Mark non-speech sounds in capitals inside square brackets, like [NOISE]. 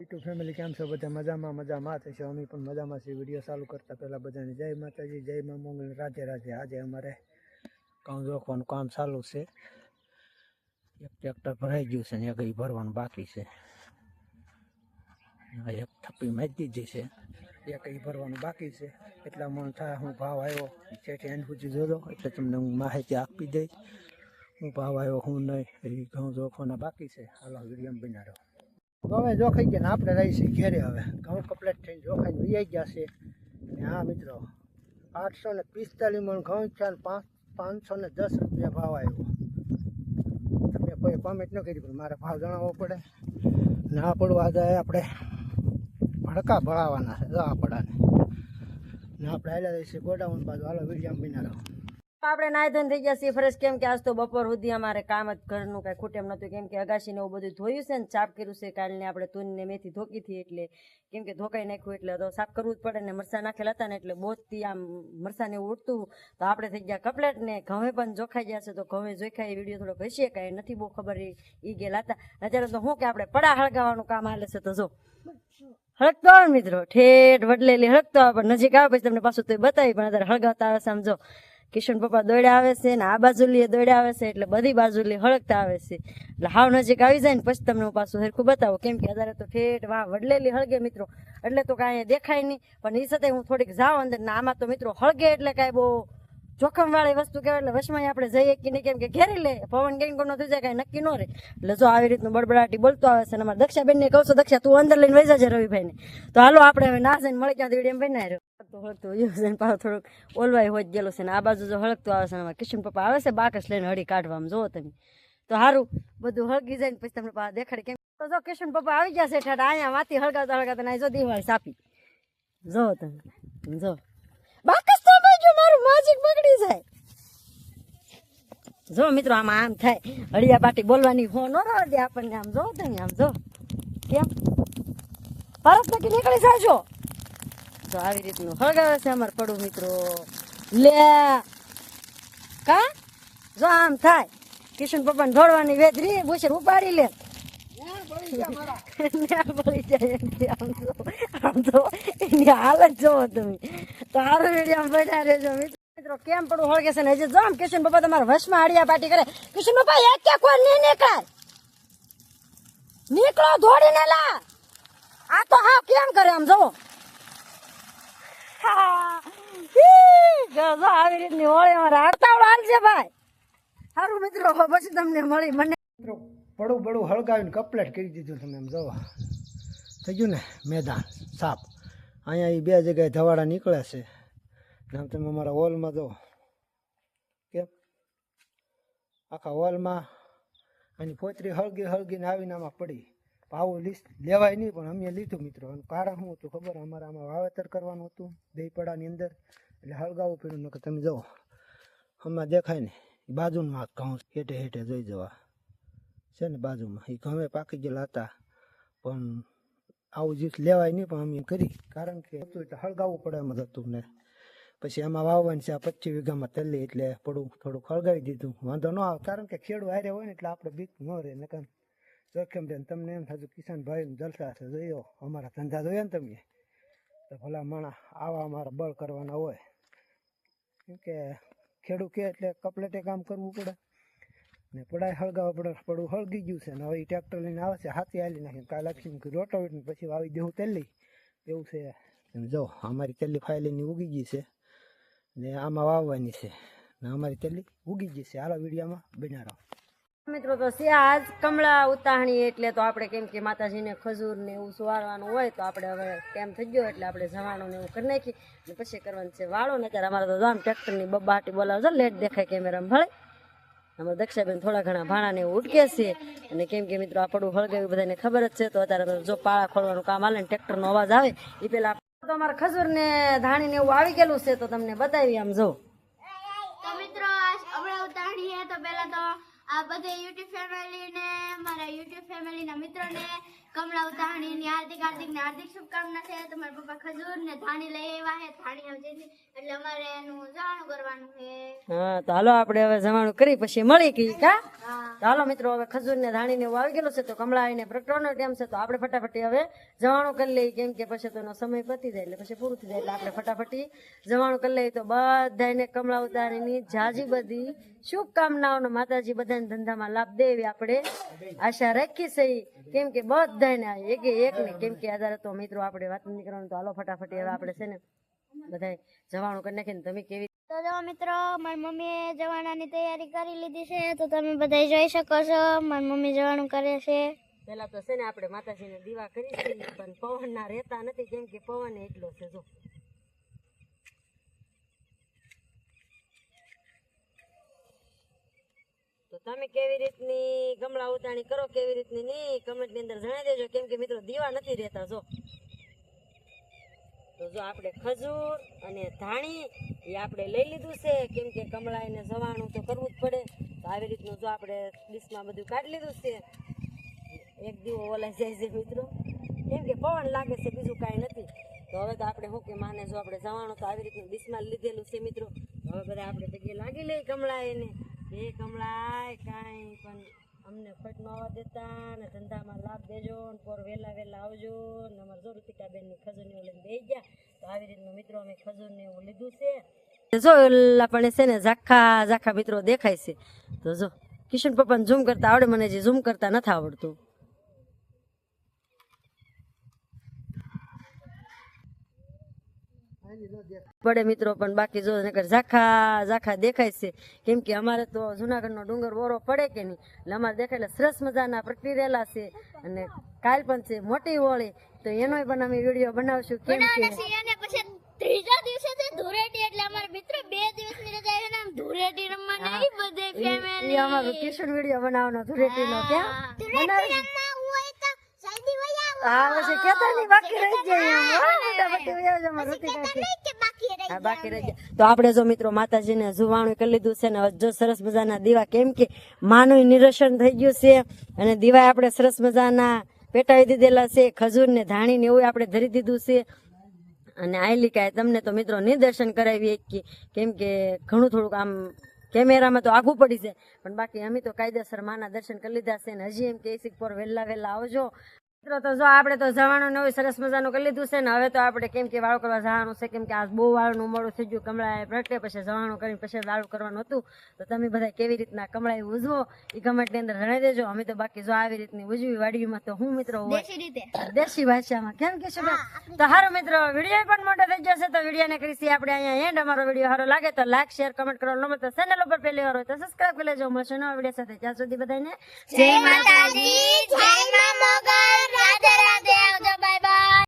YouTube family કેમ છો? બધા મજામાં? મજામાં થશે અમે પણ મજામાં છીએ. વીડિયો ચાલુ કરતા પહેલાં બધાને જય માતાજી, જય મા મંગલ રાધે રાધે. આજે અમારે ઘઉં જોખવાનું કામ ચાલુ છે. એક ટ્રેક્ટર ભરાઈ ગયું છે ને એક ભરવાનું બાકી છે. એક થપ્પી મારી દીધી છે. એક ભરવાનું બાકી છે. એટલા મને થાય હું ભાવ આવ્યો છે એન્ડ સુધી જોજો, એટલે તમને હું માહિતી આપી દઈશ. હું ભાવ આવ્યો હું નહીં, એ ઘઉં જોખવાના બાકી છે. હાલો વીડિયો બનાવ્યો હવે જોખાઈ ગયા ને આપણે રહીશું ઘેરે હવે. ઘઉં કમ્પ્લીટ થઈને જોખાઈને વીઆઈ ગયા છે અને હા મિત્રો, આઠસો ને પિસ્તાલીસ મણ ઘઉં છે ને પાંચ, પાંચસો ને દસ રૂપિયા ભાવ આવ્યો. તમે કોઈ કોમેન્ટ ન કરી, પણ મારે ભાવ જણાવવો પડે. ને આ પડવા જાય આપણે. ભડકા ભળાવવાના છે, જો પડાને. ને આપણે આવેલા રહીશું ગોડાઉન બાજુ. હાલો વીડિયો બિના આપણે નાય ધન થઈ ગયા છીએ ફ્રેશ. કેમ કે આજ તો બપોર સુધી અમારે કામ જ ઘરનું કાંઈ ખૂટેમ નહોતું. કેમ કે અગાશીને એવું બધું ધોયું છે ને સાફ કર્યું છે કાલને આપણે તુનને મેથી ધોકી હતી એટલે કેમ કે ધોકાઈ નાખ્યું એટલે તો સાફ કરવું જ પડે ને મરસા નાખેલા હતા ને એટલે બોધથી આમ મરસાને એવું ઉડતું તો આપણે થઈ ગયા કપલેટ ને ઘઉં પણ જોખાઈ ગયા છે. તો ઘઉં જોખાય એ વીડિયો થોડો હશે કાંઈ નથી બહુ ખબર એ ઈ ગયેલા હતા. અત્યારે તો હું કે આપણે પડા હળગાવવાનું કામ હાલે છે તો જો. હળગતો આવે મિત્રો. ઠેઠ વડલેલી હળગતો આવે પણ નજીક આવે પછી તમને પાછું તો બતાવી પણ અત્યારે હળગાવતા આવે છે આમ જો. કિશન પપ્પા દોડ્યા આવે છે ને આ બાજુલી દોડ્યા આવે છે એટલે બધી બાજુલી હળગતા આવે છે. એટલે હાવ નજીક આવી જાય ને પછી તમને હું પાછું હરખું બતાવું. કેમ કે અત્યારે તો ઠેઠ વાહ વડલેલી હળગે મિત્રો. એટલે તો કાંઈ દેખાય નહીં. પણ એ સાથે હું થોડીક જાઉં અંદર ને આમાં તો મિત્રો હળગે એટલે કાંઈ બહુ જોખમ વાળી વસ્તુ કહેવાય એટલે વશમાં આપણે જઈએ કે નહીં, કેમ કે ઘેરી લે, પવન કેમ નો થઈ જાય કાંઈ નક્કી ન રહે. એટલે જો આવી રીતનું બડબડાટી બોલતો આવે છે અને અમારા દક્ષાબેનને કહું છું, દક્ષા, તું અંદર લઈને વહી જજે રવિભાઈને. તો હાલો આપણે હવે ના જઈને મળી ક્યાં એમ બનાવી રહ્યો. તો યુ છે ને પાછો થોડુંક ઓલવાય હોઈ જ ગયેલો છે ને આ બાજુ જો હળગતું આવે છે અમારા કિશન પપ્પા આવે છે બાકસ લઈને હળી કાઢવામાં જો તમે. તો સારું બધું હળગી જાય પછી તમને પાછા દેખાડે કેમ. તો જો કિશન પપ્પા આવી ગયા છે ઠાઠ, અહીંયા માથી હળગાવતા હળગાવતા જો દિવાળી સાપી. જો તમે જો બાકસ બાજુ માજીક બગડી જાય. જો મિત્રો આમાં આમ થાય. અડિયા બાટી બોલવાની હો નો દે આપણને આમ જો તમે આમ જો. કેમ? પરત નક્કી નીકળી જાજો તો આવી રીતનું હળગાવે છે અમારે પડું મિત્રો. લે! કા? જો આમ થાય. કિશન પપ્પાને ધોળવાની વેદરી બુશર ઉપાડી લે. [LAUGHS] જાય આમ તો એની હાલત જોવો તમે. તો હારો વીડિયો બન્યા રહેજો. મિત્રો કેમ પડું હળગે છે ને? હજી જો કિશન બાપા તમારા વશમાં આડિયા પાટી કરે. કિશન બાપા, એક કે કોણ નહીં નીકળાય. નીકળો દોડીને લા. આ તો હા કેમ કરે આમ જો આવી રીતની હોળી અમારે હડતાવડો હાલશે ભાઈ. સારું મિત્રો, પછી તમને મળી. મને મિત્રો પડું પડું હળગાવીને કપલેટ કરી દીધું તમે એમ જવા થઈ ગયું ને? મેદાન, સાપ. અહીંયા એ બે જગ્યાએ ધવાડા નીકળે છે. આમ તમે અમારા હોલમાં જો. કેમ? આખા હોલમાં આની પોતરી હળગી હળગીને આવીને આમાં પડી. આવું લિસ્ટ લેવાય નહીં, પણ અમે લીધું મિત્રો. અને કારણ શું હતું ખબર? અમારે આમાં વાવેતર કરવાનું હતું દહીપડાની અંદર. એટલે હળગાવવું પડ્યું, નકર તમે જાઓ હમણાં દેખાય ને બાજુમાં ઘઉં હેઠે હેઠે જોઈ જવા. છે ને બાજુમાં. એ ઘઉં પાકી ગયેલા હતા. પણ આવું જીત લેવાય નહીં પણ અમે કરી. કારણ કે હળગાવવું પડે એમ હતું ને પછી એમાં વાવવાની છે, આ પચીસ વીઘામાં તલ્લી એટલે પડું થોડુંક હળગાવી દીધું. વાંધો ન આવે, કારણ કે ખેડૂત હારે હોય ને એટલે આપણે બીક ન રહે, નકર જોખમ રહે. તમને એમ થતું કિસાન ભાઈ જલસા છે, જોયો, અમારા ધંધા જોઈએ ને તમે? તો ભલા માણા આવા અમારા બળ કરવાના હોય. કેમ કે ખેડૂત કે એટલે કપલેટે કામ કરવું પડે. ને પડાય હળગાવવા પડે પડું હળગી ગયું છે. ને હવે ટ્રેક્ટર લઈને આવે છે, હાથી હાલી નાખે કાલ લખીને રોટો ને પછી વાવી દેવું તેલી એવું છે. જો, અમારી તેલી ફાઇલીની ઉગી ગઈ છે. ને આમાં વાવવાની છે. ને અમારી તેલી ઉગી ગઈ છે. હાલો વિડીયોમાં બનારો. મિત્રો, તો આજ કમળા ઉતાહણી એટલે તો આપણે કેમ કે માતાજીને ખજૂર ને એવું સુવારવાનું હોય તો આપણે હવે ટાઈમ થઈ ગયો એટલે આપણે જવાનું ને એવું કરી નાખી અને પછી કરવાનું છે વાળો ને ત્યારે અમારે તો આમ ટ્રેક્ટરની બબાટી બોલાવજો લેટ દેખાય કેમેરામાં ભળે અમારા દક્ષાબેન થોડા ઘણા ભાણાને ઉટકે છે. અને કેમ કે મિત્રો આપણું હળગાવ્યું બધાને ખબર જ છે. તો અત્યારે જો પાળા ખોલવાનું કામ હાલે ને ટ્રેક્ટરનો અવાજ આવે એ પેલા તો અમારે ખજૂર ને ધાણી ને એવું આવી ગયેલું છે, તો તમને બતાવી આમ જો. તો મિત્રો હમણાં ઉતાણીએ તો પેલા તો આ બધે યુટ્યુબ ફેમિલી ને મારા યુટ્યુબ ફેમિલી ના મિત્રો ને કમળા ઉતાણી ની હાર્દિક હાર્દિક ને હાર્દિક શુભકામના છે. તમારા પપ્પા ખજૂર ને ધાણી લઈ આવ્યા છે. ધાણી આવજે એટલે અમારે એનું જાણું કરવાનું છે. હા તો હાલો આપણે હવે જવાનું કરી પછી મળી ગઈ કા? હાલો મિત્રો હવે ખજૂર ને ધાણી ને એવું આવી ગયેલું છે તો કમળા આવીને પ્રગટવાનો ટાઈમ છે તો આપણે ફટાફટી હવે જવાનું કરી લઈએ. કેમ કે પછી તો એનો સમય પતી જાય એટલે પછી પૂરું થઈ જાય એટલે આપણે ફટાફટી જવાનું કરી લઈએ. તો બધાને કમળા ઉતારીની જાજી બધી શુભકામનાઓનો માતાજી બધાને ધંધામાં લાભ દે એવી આપણે. આશા રાખી છે કેમ કે બધાને એક એક ને. કેમ કે આધારે તો મિત્રો આપણે વાત નીકળવાનું તો હાલો ફટાફટ હવે આપણે છે ને બધા જવાનું કરી નાખીને તમે કેવી તો જો મિત્રો મારી મમ્મીએ જવાનાની તૈયારી કરી લીધી છે તો તમે બધા જોઈ શકો છો મારી મમ્મી જવાનું કરે છે. પેલા તો છે ને આપણે માતાજીને દીવા કરી પણ પવન ના રહેતા નથી કેમ કે પવન એટલો છે જો. તમે કેવી રીતની ગમળા ઉતાણી કરો, કેવી રીતની નહીં કમેન્ટની અંદર જણાવી દેજો. કેમ કે મિત્રો દીવા નથી રહેતા, જો. તો જો આપણે ખજૂર અને ધાણી એ આપણે લઈ લીધું છે. કેમ કે કમળા એને જવાનું તો કરવું જ પડે. તો આવી રીતનું જો આપણે ડીશમાં બધું કાઢી લીધું છે. એક દીવો ઓલાઈ જાય છે મિત્રો. કેમ કે પવન લાગે છે, બીજું કાંઈ નથી. તો હવે તો આપણે હું કે માને જો આપણે જવાનું તો આવી રીતનું ડીશમાં લીધેલું છે મિત્રો. હવે બધા આપણે જગ્યાએ લાગી લઈ કમળા એને. એ કમળાય કાંઈ પણ અમને ખોટ ન આવવા દેતા ને ધંધામાં લાભ દેજો ને પોર વહેલા વહેલા આવજો ને અમારે જો ઋતિકાબેનની ખજૂરને લઈને બે ગયા. તો આવી રીતનું મિત્રો અમે ખજૂરને એવું લીધું છે. જો પણ છે ને ઝાખા ઝાખા મિત્રો દેખાય છે. તો જો કિશન પપ્પાને ઝૂમ કરતા આવડે, મને જે ઝૂમ કરતા નથી આવડતું. પડે મિત્રો પણ બાકી જો નકર ઝાખા ઝાખા દેખાય છે. કેમ કે અમારે તો જુનાગઢનો ડુંગર ઓરો પડે કે નહીં? એટલે અમારે દેખાય એટલે સરસ મજાના પ્રગટી છે અને કાલ પણ છે મોટી હોળી તો એનોય પણ અમે વીડિયો બનાવશું કેમ કે ત્રીજા દિવસે છે ધૂળેટી એટલે અમારા મિત્રો બે દિવસની રજા આવી આમ ધૂળેટી રમવા નહીં બધે ઈ અમારો કિશન વીડિયો બનાવવાનો ધૂળેટીનો ક્યાં બનાવી હા પછી બાકી રહી જાય હા બાકી તો આપણે જો મિત્રો માતાજીને જુવાણું કરી લીધું છે ને જો સરસ મજાના દીવા કેમ કે માનું નિરસન થઈ ગયું છે અને દીવા આપણે સરસ મજાના પેટાવી દીધેલા છે ખજૂર ને ધાણી ને એવું આપણે ધરી દીધું છે અને આયલિકાએ તમને તો મિત્રો નિદર્શન કરાવી કે કેમ કે ઘણું થોડુંક આમ કેમેરામાં તો આઘું પડી છે પણ બાકી અમે તો કાયદેસર માના દર્શન કરી લીધા છે ને હજી એમ કે પર વહેલા વહેલા આવજો મિત્રો તો જો આપણે તો જવાનું નવું સરસ મજાનું કરી લીધું છે ને હવે તો આપણે કેમ કે વાળું કરવા જવાનું છે કેમ કે આજ બહુ વાળનું મોડું થઈ ગયું કમળાએ પ્રગટે પછી જવાનું કરીને પછી વાળું કરવાનું હતું. તો તમે બધા કેવી રીતના કમળાએ ઉજવો એ કમેન્ટની અંદર જણાવી દેજો. અમે તો બાકી જો આવી રીતની ઉજવી વાડીમાં તો હું મિત્રો દેશી ભાષામાં. કેમ કે શું તો હારો મિત્રો વીડિયો પણ મોટો થઈ જશે તો વિડીયોને કરીશી આપણે અહીંયા એન્ડ અમારો વીડિયો સારો લાગે તો લાઈક શેર કમેન્ટ કરવાનો નંબર તો ચેનલ ઉપર પહેલી વાર હોય તો સબસ્ક્રાઈબ કરી લેજો. મળશે નવા વીડિયો સાથે. ત્યાં સુધી બધાને જય માતાજી જય મા મોગલ. રાધે રાધે આવજો બાય બાય